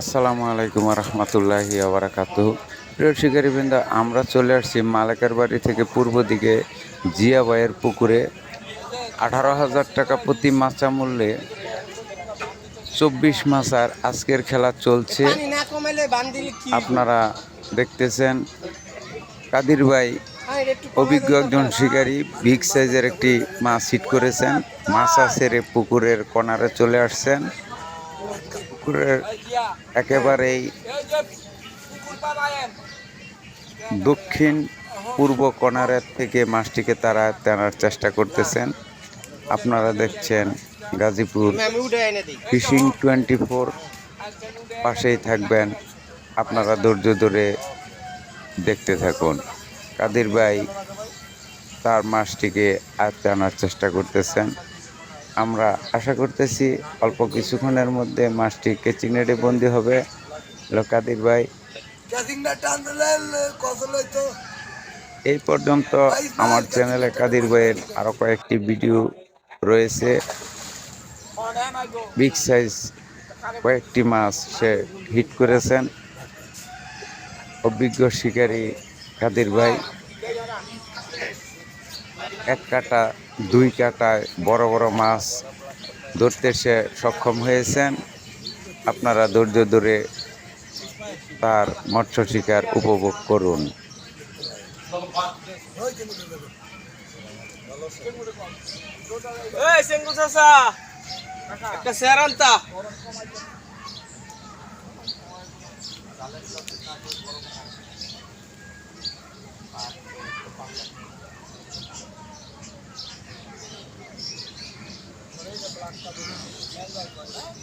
আসসালামু আলাইকুম রহমতুল্লাহি আবরাকাত প্রিয় শিকারীবৃন্দ আমরা চলে আসছি মালেকার বাড়ি থেকে পূর্ব দিকে জিয়াবাইয়ের পুকুরে। আঠারো হাজার টাকা প্রতি মাচা মূল্যে চব্বিশ মাসার আজকের খেলা চলছে। আপনারা দেখতেছেন কাদির ভাই অভিজ্ঞ একজন শিকারী বিগ সাইজের একটি মাছ হিট করেছেন। মাছা সেরে পুকুরের কনারে চলে আসছেন। পুকুরের একেবারেই দক্ষিণ পূর্ব কনারের থেকে মাছটিকে তারা টানার চেষ্টা করতেছেন। আপনারা দেখছেন গাজীপুর ফিশিং টোয়েন্টি ফোর পাশেই থাকবেন। আপনারা ধৈর্য ধরে দেখতে থাকুন। কাদির ভাই তার মাছটিকে আয়ত্তে আনার চেষ্টা করতেছেন। আমরা আশা করতেছি অল্প কিছুক্ষণের মধ্যে মাছটি কেচিং নেটে বন্দি হবে। হ্যালো কাদির ভাই। এই পর্যন্ত আমার চ্যানেলে কাদির ভাইয়ের আরও কয়েকটি ভিডিও রয়েছে। বিগ সাইজ কয়েকটি মাছ সে হিট করেছেন। অভিজ্ঞ শিকারী কাদির ভাই। এক কাটা, দুই কাটায় বড় বড় মাছ ধরতে সে সক্ষম হয়েছেন। আপনারা ধৈর্য ধরে তার মৎস্য শিকার উপভোগ করুন। একটা শেয়ার আনতা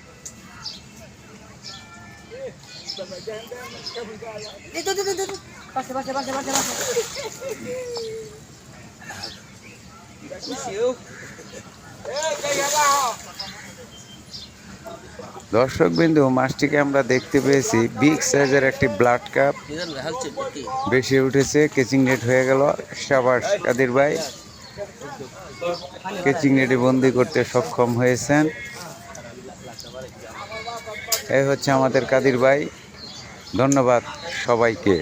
তো তো পাশে পাশে পাশে পাশে পাশে খুশিও দর্শক বিন্দু, মাছটিকে আমরা দেখতে পেয়েছি। বিগ সাইজের একটি ব্লাড কাপ বেশি উঠেছে কেচিং নেট হয়ে গেল। সাবাস কাদির ভাই কেচিং নেটে বন্দি করতে সক্ষম হয়েছেন। এই হচ্ছে আমাদের কাদির ভাই। ধন্যবাদ সবাইকে।